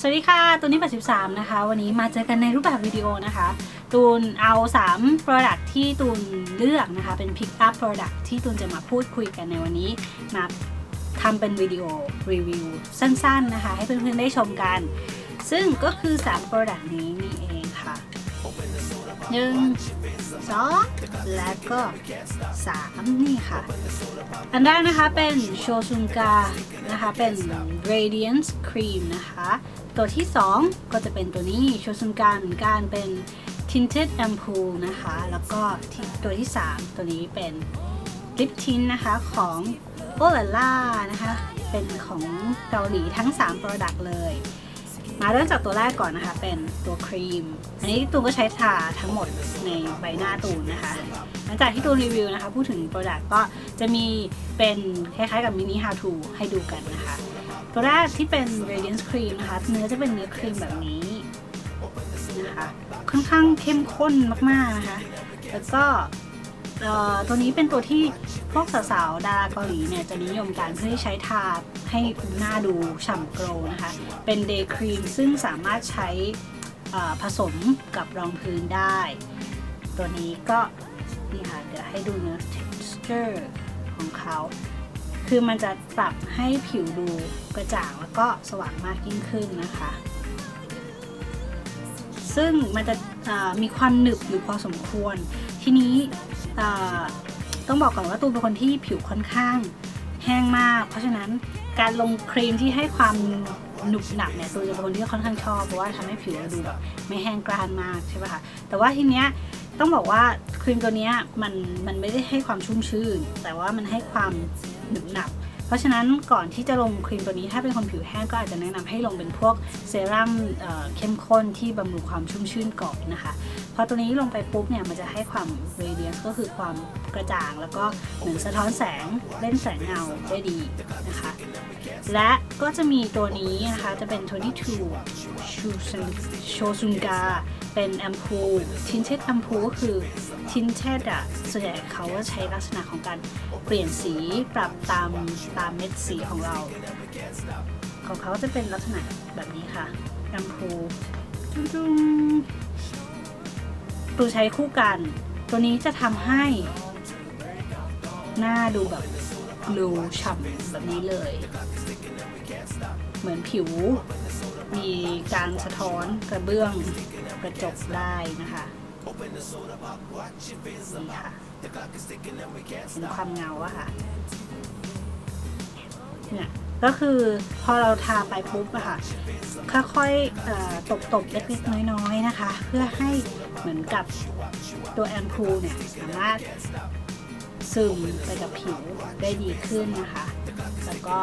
สวัสดีค่ะ ตูนนี่83 นะคะ วันนี้มาเจอกันในรูปแบบวิดีโอนะคะ ตูนเอา 3 Product ที่ตูนเลือกนะคะ เป็น Pick up Product ที่ตูนจะมาพูดคุยกันในวันนี้มาทำเป็นวิดีโอรีวิวสั้นๆนะคะ ให้เพื่อนๆได้ชมกัน ซึ่งก็คือ 3 Product นี้นี่เองค่ะหนึ่งสองและก็ 3 นี่ค่ะ อันแรกนะคะเป็นโชซุงกานะคะ เป็น Radiance Cream นะคะ ตัวที่ 2 ก็จะเป็นตัวนี้โชซุงการเหมือนกันเป็น Tinted Ampoule นะคะ แล้วก็ตัวที่ 3 ตัวนี้เป็น Lip Tint นะคะของ o l a l a นะคะ เป็นของเกาหลีทั้ง 3 Product เลย มาเริ่มจากตัวแรกก่อนนะคะ เป็นตัวครีม อันนี้ตูนก็ใช้ทาทั้งหมดในใบหน้าตูนนะคะ หลังจากที่ตูนรีวิวนะคะ พูดถึง Product ก็จะมีเป็นคล้ายๆกับมินิ how to ให้ดูกันนะคะ ตัวแรกที่เป็น Radiance Cream นะคะ เนื้อจะเป็นเนื้อครีมแบบนี้นะคะค่อนข้างเข้มข้นมากๆนะคะ แล้วก็ตัวนี้เป็นตัวที่พวกสาวๆดาราเกาหลีเนี่ยจะนิยมการเพื่อที่ใช้ทาให้หน้าดูฉ่ำโกลนะคะ เป็นเดย์ครีมซึ่งสามารถใช้ผสมกับรองพื้นได้ ตัวนี้ก็นี่ค่ะเดี๋ยวให้ดูเนื้อ texture ของเขา คือมันจะปรับให้ผิวดูกระจ่างแล้วก็สว่างมากยิ่งขึ้นนะคะ ซึ่งมันจะมีความหนึบอยู่พอสมควร ทีนี้ต้องบอกก่อนว่าตูนเป็นคนที่ผิวค่อนข้างแห้งมาก เพราะฉะนั้นการลงครีมที่ให้ความหนุบหนับเนี่ยตูนจะเป็นคนที่ค่อนข้างชอบเพราะว่าทำให้ผิวเราดูแบบไม่แห้งกร้านมากใช่ป่ะคะแต่ว่าทีเนี้ยต้องบอกว่าครีมตัวนี้มันมันไม่ได้ให้ความชุ่มชื่น แต่ว่ามันให้ความ หนุบหนับ เพราะฉะนั้นก่อนที่จะลงครีมตัวนี้ถ้าเป็นคนผิวแห้งก็อาจจะแนะนำให้ลงเป็นพวกเซรั่มเข้มข้นที่บำรุงความชุ่มชื่นก่อนนะคะ อตัวนี้ลงไปปุ๊บเนี่ยมันจะให้ความเรเดียนก็คือความกระจ่าง แล้วก็เหมือนสะท้อนแสงเล่นแสงเงาได้ดีนะคะ และก็จะมีตัวนี้นะคะจะเป็น22ชูโชซุงกาเป็นแอมพูทินเชตแอมพูก็คือทินเชตอะส่วนใหญ่เขาก็ใช้ลักษณะของการเปลี่ยนสีปรับตามตามเม็ดสีของเรา ของเขาจะเป็นลักษณะแบบนี้ค่ะแอมพู จุ้งตัวใช้คู่กัน ตัวนี้จะทำให้ หน้าดูแบบรูฉ่ำแบบนี้เลย เหมือนผิว มีการสะท้อนกระเบื้องกระจกได้นะคะนี่ค่ะเป็นความเงาอะค่ะเนี่ย ก็คือพอเราทาไปปุ๊บอะค่ะค่อยๆตบๆเล็กๆน้อยๆนะคะ เพื่อให้เหมือนกับตัวแอมพูเนี่ยสามารถซึมไปกับผิวได้ดีขึ้นนะคะ แล้วก็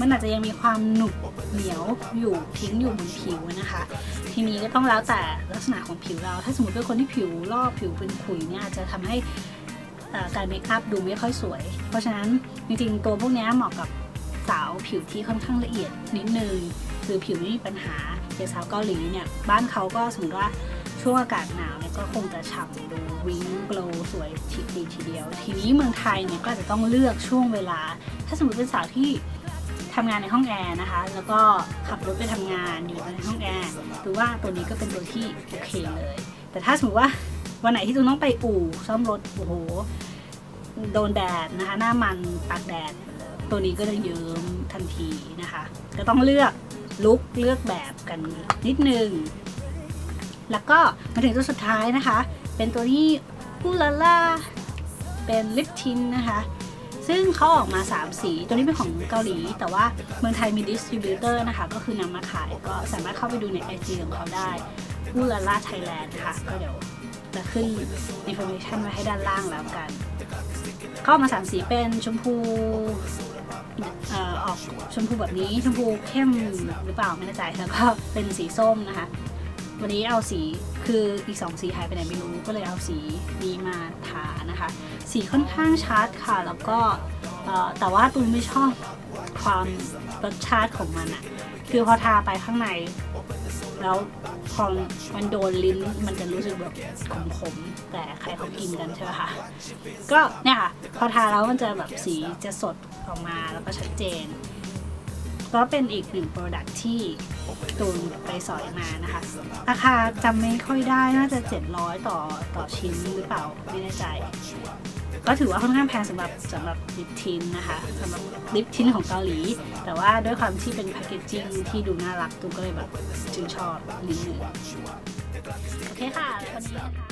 มันอาจจะยังมีความหนุบเหนียวอยู่ทิ้งอยู่บนผิวนะคะ ทีนี้ก็ต้องแล้วแต่ลักษณะของผิวเรา ถ้าสมมติเป็นคนที่ผิวลอกผิวเป็นขุยเนี่ยจะทำให้การเมคอัพดูไม่ค่อยสวย เพราะฉะนั้นจริงๆตัวพวกนี้เหมาะกับ ผิวที่ค่อนข้างละเอียดนิดนึงคือผิวไม่มีปัญหาอย่างสาวเกาหลีเนี่ยบ้านเขาก็สมมติว่าช่วงอากาศหนาวเนี่ยก็คงจะฉ่ำดูวิงโกลสวยทีดีทีเดียว ทีนี้เมืองไทยเนี่ยก็จะต้องเลือกช่วงเวลา ถ้าสมมติเป็นสาวที่ทำงานในห้องแอร์นะคะ แล้วก็ขับรถไปทำงานอยู่ในห้องแอร์หรือว่าตัวนี้ก็เป็นตัวที่โอเคเลย แต่ถ้าสมมติว่าวันไหนที่คุณต้องไปอู่ซ่อมรถโอ้โหโดนแดดนะคะ หน้ามันตากแดด ตัวนี้ก็จะเยิ้มทันทีนะคะ ก็ต้องเลือกลุกเลือกแบบกันนิดนึง แล้วก็มาถึงตัวสุดท้ายนะคะ เป็นตัวนี้อูลาล่าเป็นลิปทินนะคะ ซึ่งเขาออกมา 3 สี ตัวนี้เป็นของเกาหลี แต่ว่าเมืองไทยมีดิสติบิวเตอร์นะคะ ก็คือนำมาขายก็สามารถเข้าไปดูใน IG ของเขาได้อูลาล่าไทยแลนด์ค่ะ ก็เดี๋ยวจะขึ้นอินโฟเมชันไว้ให้ด้านล่างแล้วกัน เข้ามา 3 สีเป็นชมพู ออกชมพูแบบนี้ชมพูเข้มหรือเปล่าไม่แน่ใจแล้วก็เป็นสีส้มนะคะ วันนี้เอาสีคืออีกสองสีหายไปไหนไม่รู้ก็เลยเอาสีนี้มาทานะคะ สีค่อนข้างชาร์จค่ะ แล้วก็แต่ว่าตูนไม่ชอบความรสชาติของมันอะคือพอทาไปข้างใน แล้วพอมันโดนลิ้นมันจะรู้สึกแบบขมๆแต่ใครเขากินกันใช่ไหมคะก็เนี่ยค่ะพอทาแล้วมันจะแบบสีจะสดออกมาแล้วก็ชัดเจน ก็เป็นอีกหนึ่ง Product ที่ตูนไปสอยมานะคะ ราคาจำไม่ค่อยได้น่าจะ 700 ต่อต่อชิ้นหรือเปล่าไม่แน่ใจ ก็ถือว่าค่อนข้างแพงสำหรับสำหรับลิปทินนะคะสำหรับลิปทินของเกาหลี แต่ว่าด้วยความที่เป็นแพคเกจจิ้งที่ดูน่ารักตูก็เลยแบบชื่นชอบนิดนึงโอเคค่ะแล้ววันนี้นะคะ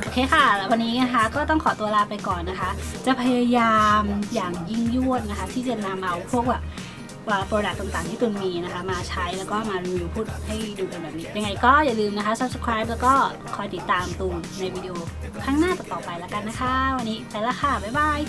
โอเคค่ะววันนี้นะคะก็ต้องขอตัวลาไปก่อนนะคะ จะพยายามอย่างยิ่งยวดนะคะ ที่จะนำเอาพวกแบบว่าโปรดักต์ต่างๆที่ตุนมีนะคะ มาใช้แล้วก็มารีวิวพูดให้ดูกันแบบนี้ ยังไงก็อย่าลืมนะคะ subscribe แล้วก็คอยติดตามตูนในวิดีโอ ข้างหน้าต่อๆไปแล้วกันนะคะ วันนี้ไปละค่ะ บ๊ายบาย